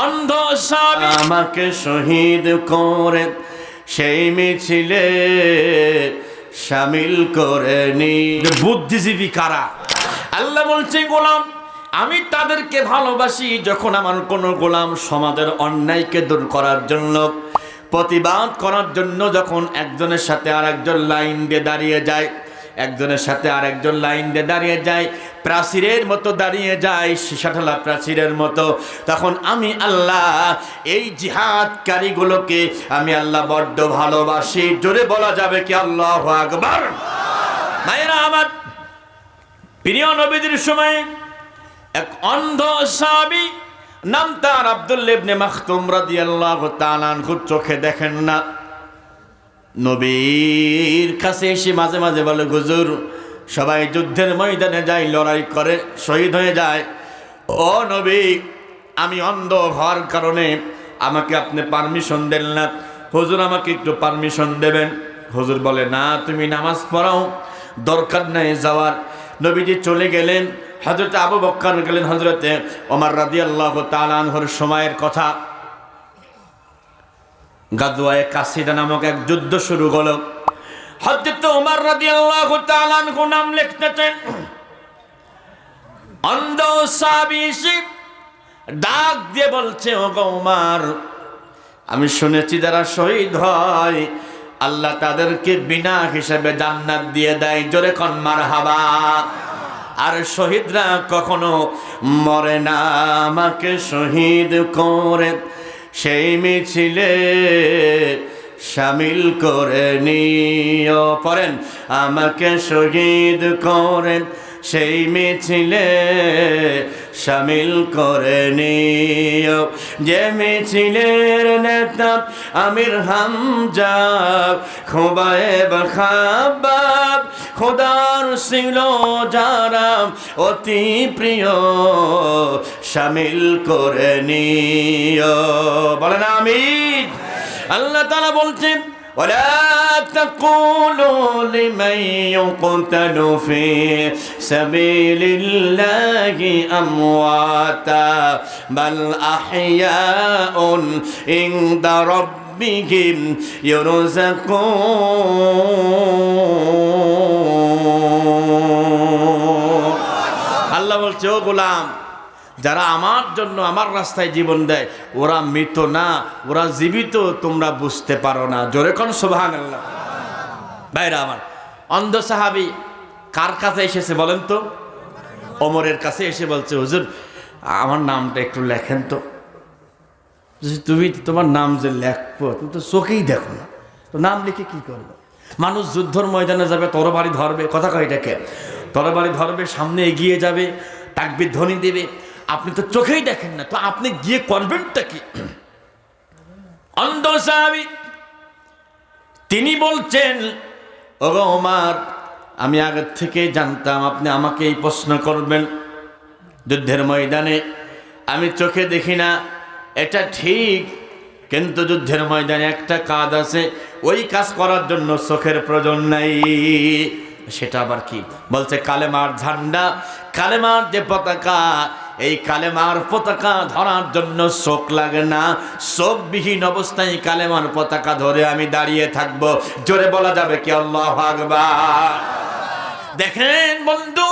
অন্ধ সাহাবী আমাকে শহীদ করে সেই মিছিলে সামিল করে নি। বুদ্ধিজীবী কারা? আল্লাহ বলছে গোলাম আমি তাদেরকে ভালোবাসি যখন আমার কোনো গোলাম সমাজের অন্যায়কে দূর করার জন্য প্রতিবাদ করার জন্য যখন একজনের সাথে আর একজন লাইন দিয়ে দাঁড়িয়ে যায়। একজনের সাথে আর একজন লাইন দিয়ে দাঁড়িয়ে যায়, প্রাচীরের মতো দাঁড়িয়ে যায় সীসাঠালা প্রাচীরের মতো। তখন আমি আল্লাহ, এই জিহাদকারীগুলোকে আমি আল্লাহ বড্ড ভালোবাসি। জোরে বলা যাবে কি আল্লাহ আকবার? ভাইরা আমার প্রিয় নবীদের সময় এক অন্ধ সাহাবী নাম তার মাখতুম রাদিয়াল্লাহু তাআলা আনহু চোখে দেখেন না। নবীর কাছে এসে মাঝে মাঝে বলে, হুজুর, সবাই যুদ্ধের ময়দানে যায়, লড়াই করে শহীদ হয়ে যায়। ও নবী, আমি অন্ধ হওয়ার কারণে আমাকে আপনি পারমিশন দেন না। হুজুর, আমাকে একটু পারমিশন দেবেন। হুজুর বলে, না, তুমি নামাজ পড়াও, দরকার নাই যাওয়ার। নবীজি চলে গেলেন হজরত আবু বক্কর গেলেন হজরতে ওমর রাদি আল্লাহ তালানহর সময়ের কথা। গাদুয়ায় কাসিদা নামক এক যুদ্ধ শুরু হলো। হজরত ওমর রাদি আল্লাহ তালানহু নাম লিখতেছেন। অন্ধ সাবিসি ডাক দিয়ে বলছে ও গৌমার আমি শুনেছি যারা শহীদ হয়, আল্লাহ তাদেরকে বিনা হিসেবে জান্নাত দিয়ে দেয়। জোরে কন মার হাবা আর শহীদরা কখনো মরে না, আমাকে শহীদ করে সেই মিছিলে সামিল করে নিও। পড়েন আমাকে শহীদ করেন। সেই মিছিলে শামিল করে নিও। যে মিছিলের নেতা আমির হামজা খোবায়েব খাবাব। খোদার ছিল যারা অতি প্রিয়, সামিল করে নিও। বলেন আমির আল্লাহ তালা বলছেন ولا تقولوا لمن يقتل في سبيل الله أمواتا بل أحياء عند ربهم يرزقون আল্লাহ বলছে ও গোলাম যারা আমার জন্য আমার রাস্তায় জীবন দেয়, ওরা মৃত না, ওরা জীবিত, তোমরা বুঝতে পারো না। জোরে কোন সোভান ভাইরা আমার, অন্ধ সাহাবি কার কাছে এসেছে বলেন তো? অমরের কাছে এসে বলছে, হুজুর, আমার নামটা একটু লেখেন তো। তুমি তোমার নাম যে লেখবো, তুমি তো চোখেই দেখো না। তো নাম লিখে কি করবে? মানুষ যুদ্ধর ময়দানে যাবে, তরবারি ধরবে। কথা কয় এটাকে, তরবারি ধরবে, সামনে এগিয়ে যাবে, তাকবির ধ্বনি দেবে। আপনি তো চোখেই দেখেন না, তো আপনি গিয়ে করবেনটা কি? অন্ধ সাহাবী তিনি বলছেন, ওগো ওমার, আমি আগের থেকে জানতাম আপনি আমাকে এই প্রশ্ন করবেন যুদ্ধের ময়দানে। আমি চোখে দেখি না, এটা ঠিক, কিন্তু যুদ্ধের ময়দানে একটা কাজ আছে, ওই কাজ করার জন্য চোখের প্রয়োজন নাই। সেটা আবার কি? বলছে, কালেমার ঝান্ডা, কালেমার যে পতাকা এই কালেমার পতাকা ধরার জন্য শোক লাগে না। চোখবিহীন অবস্থায় কালেমার পতাকা ধরে আমি দাঁড়িয়ে থাকব। জোরে বলা যাবে কি আল্লাহ দেখেন বন্ধু,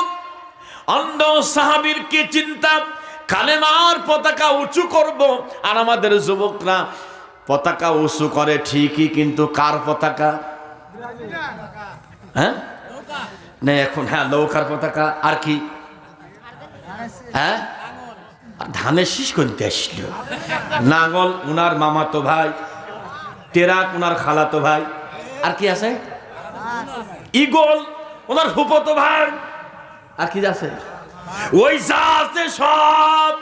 অন্ধ সাহাবীর কি চিন্তা? কালেমার পতাকা উঁচু করব আর আমাদের যুবকরা পতাকা উঁচু করে ঠিকই, কিন্তু কার পতাকা? হ্যাঁ? না, এখন হ্যাঁ নৌকার পতাকা। আর কি? হ্যাঁ? ধানের শীষ করতে আসছিল নাঙ্গল উনার মামাতো ভাই টেরাক উনার খালাতো ভাই। আর কি আছে? ইগল ওনার ফুপতো ভাই। আর কি আছে? ওই যা আছে সব।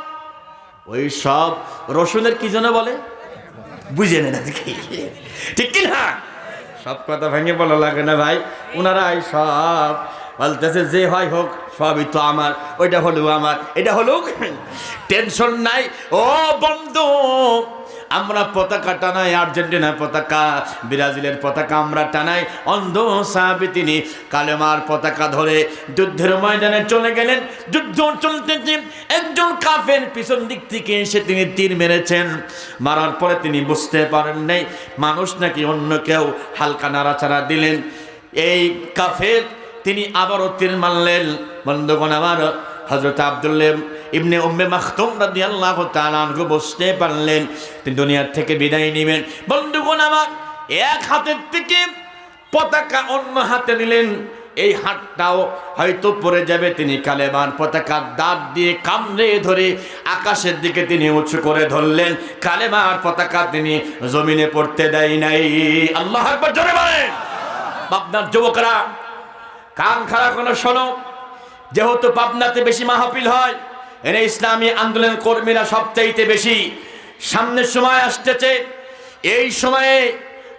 ওই সব রসুনের কি যেন বলে? বুঝে নেন আজকে। ঠিক কি না সব কথা ভেঙে বলা লাগে না ভাই ওনারাই সব। বলতেছে, যে হয় হোক, সবই তো আমার, ওইটা হলো আমার, এটা হলো টেনশন নাই। ও বন্ধু, আমরা পতাকা টানাই, আর্জেন্টিনার পতাকা, ব্রাজিলের পতাকা আমরা টানাই। অন্ধ সাহাবি তিনি কালেমার পতাকা ধরে যুদ্ধের ময়দানে চলে গেলেন। যুদ্ধ চলতে একজন কাফের পিছন দিক থেকে এসে তিনি তীর মেরেছেন। মারার পরে তিনি বুঝতে পারেন নাই, মানুষ নাকি অন্য কেউ হালকা নাড়াচাড়া দিলেন। এই কাফের তিনি আবারও তীর মারলেন। বন্ধুগণ আমার হজরত আবদুল্লাহ ইবনে উম্মে মাখতুম রাদিয়াল্লাহু আল্লাহ আনহু বুঝতে পারলেন, তিনি দুনিয়ার থেকে বিদায় নেবেন। বন্ধুগণ আমার এক হাতের থেকে পতাকা অন্য হাতে নিলেন। এই হাতটাও হয়তো পড়ে যাবে, তিনি কালেমান পতাকার দাঁত দিয়ে কামড়ে ধরে আকাশের দিকে তিনি উঁচু করে ধরলেন। কালেমার পতাকা তিনি জমিনে পড়তে দেয় নাই। আল্লাহ আপনার যুবকরা কান খারাপ কোনো শোনো। যেহেতু পাবনাতে বেশি মাহফিল হয়, এনে ইসলামী আন্দোলন কর্মীরা সবচাইতে বেশি সামনের সময় আসতেছে। এই সময়ে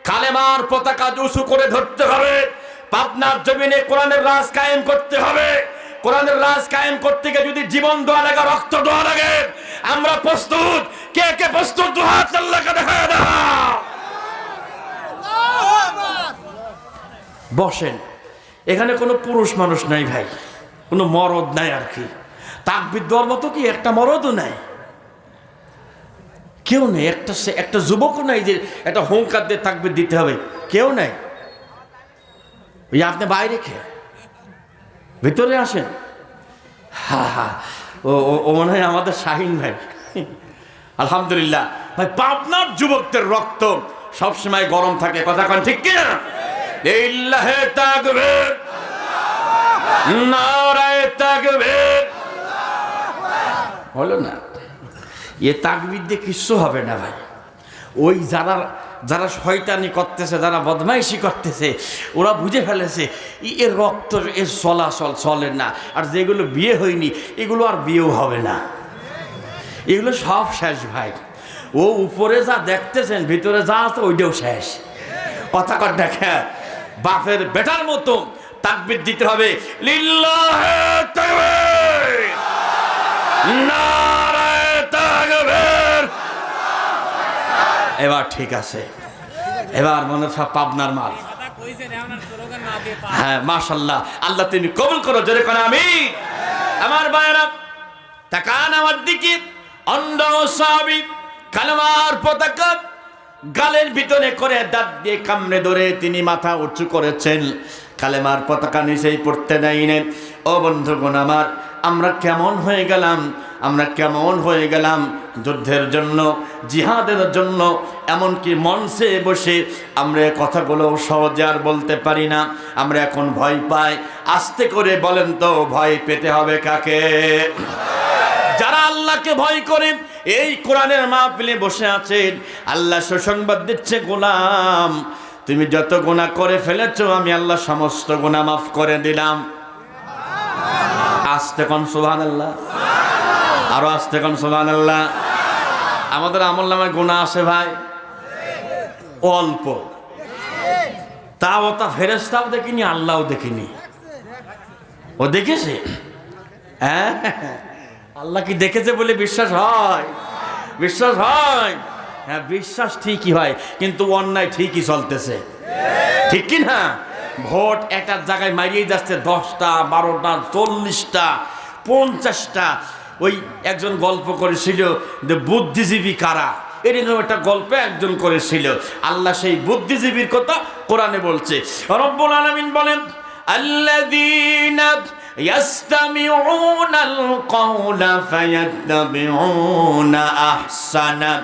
কালেমার পতাকা উঁচু করে ধরতে হবে। পাবনার জমিনে কোরআনের রাজ কায়েম করতে হবে। কোরআনের রাজ কায়েম করতে গিয়ে যদি জীবন দেওয়া লাগে, রক্ত দেওয়া লাগে, আমরা প্রস্তুত। কে কে প্রস্তুত? আল্লাহকে দেখা দাও। বসেন। এখানে কোনো পুরুষ মানুষ নাই ভাই, কোনো মরদ নাই আর কি। তাকবির দেওয়ার মতো কি একটা মরদও নাই? কেউ নেই, একটা একটা যুবকও নাই যে একটা হুঙ্কার দিয়ে তাকবির দিতে হবে। কেউ নাই। ওই আপনি বাইরে খেয়ে ভিতরে আসেন। হা হা। ও- ও মনে হয় আমাদের শাহিন ভাই। আলহামদুলিল্লাহ। ভাই, পাবনার যুবকদের রক্ত সবসময় গরম থাকে, কথা কন ঠিক কিনা? ইল্লাহে তাকবীর। নারায়ে তাকবীর। হলো না? এ তাকবীর দিয়ে কিচ্ছু হবে না ভাই। ওই যারা যারা শয়তানি করতেছে, যারা বদমাইশি করতেছে, ওরা বুঝে ফেলেছে এর রক্ত এর চলাচল চলে না। আর যেগুলো বিয়ে হয়নি, এগুলো আর বিয়েও হবে না। এগুলো সব শেষ ভাই। ও উপরে যা দেখতেছেন, ভিতরে যা আছে, ওইটাও শেষ। কথা কর দেখে। বাপের বেটার মতো তাকবির দিতে হবে। এবার ঠিক আছে। এবার মনে সব পাবনার মাল। হ্যাঁ মাশাল্লাহ আল্লাহ তুমি কবুল করো, জোরে করে আমি আমার ভাইয়েরা, তাকান আমার দিকে। অন্ধ সাহাবি কালমার পতাকা। গালের ভিতরে করে দাঁত দিয়ে কামড়ে ধরে তিনি মাথা উঁচু করেছেন। কালেমার পতাকা নিচেই পড়তে দেয়নি। ও বন্ধুগণ আমার, আমরা কেমন হয়ে গেলাম? আমরা কেমন হয়ে গেলাম? যুদ্ধের জন্য, জিহাদের জন্য, এমনকি মঞ্চে বসে আমরা কথাগুলো সহজে আর বলতে পারি না। আমরা এখন ভয় পাই। আস্তে করে বলেন তো, ভয় পেতে হবে কাকে? যারা আল্লাহকে ভয় করেন, এই কোরআনের মাহফিলে বসে আছেন। আল্লাহ সুসংবাদ দিচ্ছে, গোলাম, তুমি যত গুণা করে ফেলেছ, আমি আল্লাহ সমস্ত গুণা মাফ করে দিলাম। আসতে কন সুবহান আল্লাহ আরও আসতে কন সোহান আল্লাহ আমাদের আমল নামে গুণা আছে ভাই? অল্প। তাও তা ফেরেস্তাও দেখিনি, আল্লাহও দেখিনি। ও দেখেছে? হ্যাঁ? আল্লাহ কি দেখেছে বলে বিশ্বাস হয়? বিশ্বাস হয়? হ্যাঁ বিশ্বাস ঠিকই হয়, কিন্তু অন্যায় ঠিকই চলতেছে। ঠিক কি না? ভোট একটা জায়গায় মারিয়ে যাচ্ছে দশটা, বারোটা, চল্লিশটা, পঞ্চাশটা। ওই একজন গল্প করেছিল যে, বুদ্ধিজীবী কারা? এরকম একটা গল্পে একজন করেছিল। আল্লাহ সেই বুদ্ধিজীবীর কথা কোরআনে বলছে। রব্বুল আলমিন বলেন আল্লাহ يستمعون القول فيتبعون أحسنه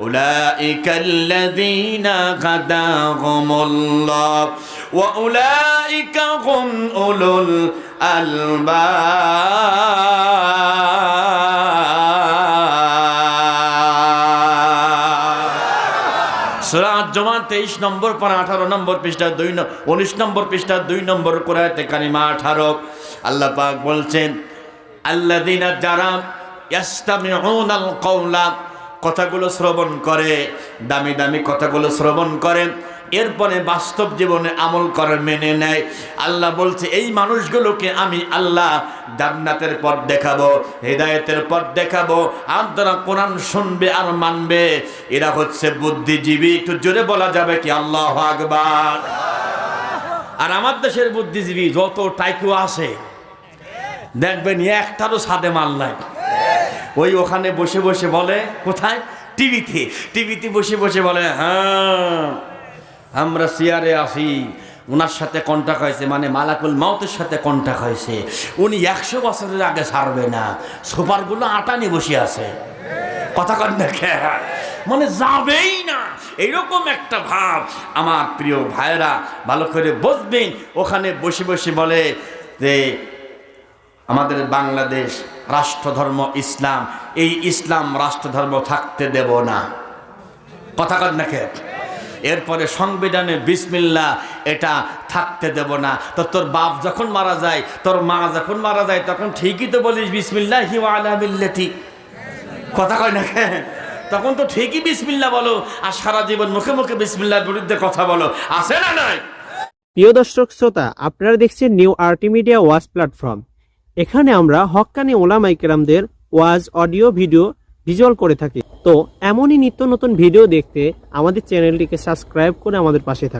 أولئك الذين هداهم الله وأولئك هم أولو الألباب. তেইশ নম্বর পর, আঠারো নম্বর পৃষ্ঠা, দুই উনিশ নম্বর পৃষ্ঠা, দুই নম্বর কোরআতে কানিমা আঠারো। আল্লাহ পাক বলছেন আল্লা দিনা যারা কথাগুলো শ্রবণ করে, দামি দামি কথাগুলো শ্রবণ করে এরপরে বাস্তব জীবনে আমল করে মেনে নেয়। আল্লাহ বলছে, এই মানুষগুলোকে আমি আল্লাহ জান্নাতের পথ দেখাবো, হেদায়েতের পথ দেখাবো। আর তারা কোরআন শুনবে আর মানবে, এরা হচ্ছে বুদ্ধিজীবী। একটু জোরে বলা যাবে কি? আল্লাহ আকবার। আর আমার দেশের বুদ্ধিজীবী যত টাইকু আছে, দেখবেন একটারও সাদে মাল নাই। ওই ওখানে বসে বসে বলে, কোথায়? টিভিতে। টিভিতে বসে বসে বলে হ্যাঁ আমরা সিয়ারে আসি ওনার সাথে কন্ট্যাক্ট হয়েছে মানে মালাকুল মাউতের সাথে কন্ট্যাক্ট হয়েছে। উনি একশো বছরের আগে ছাড়বে না। সুপারগুলো আটা নিয়ে বসে আছে। কথা কন দেখে মানে যাবেই না। এইরকম একটা ভাব। আমার প্রিয় ভাইয়েরা, ভালো করে বুঝবেন। ওখানে বসে বসে বলে যে, আমাদের বাংলাদেশ রাষ্ট্রধর্ম ইসলাম, এই ইসলাম রাষ্ট্রধর্ম থাকতে দেব না। কথা কন দেখে এরপরে সংবিধানে বিসমিল্লা, এটা থাকতে দেব না। তো তোর বাপ যখন মারা যায়, তোর মা যখন মারা যায়, তখন ঠিকই তো বলিস বিসমিল্লা হি আলা মিল্লাতি। কথা কয় না? তখন তো ঠিকই বিসমিল্লা বলো, আর সারা জীবন মুখে মুখে বিসমিল্লার বিরুদ্ধে কথা বলো। আছে না নাই? প্রিয় দর্শক শ্রোতা, আপনারা দেখছেন নিউ আরটি মিডিয়া ওয়াজ প্ল্যাটফর্ম। এখানে আমরা হক্কানি ওলামাই কেরামদের ওয়াজ, অডিও, ভিডিও ভিজুয়াল করে থাকি। তো এমনই নিত্য নতুন ভিডিও দেখতে আমাদের চ্যানেলটিকে সাবস্ক্রাইব করে আমাদের পাশে থাকুন।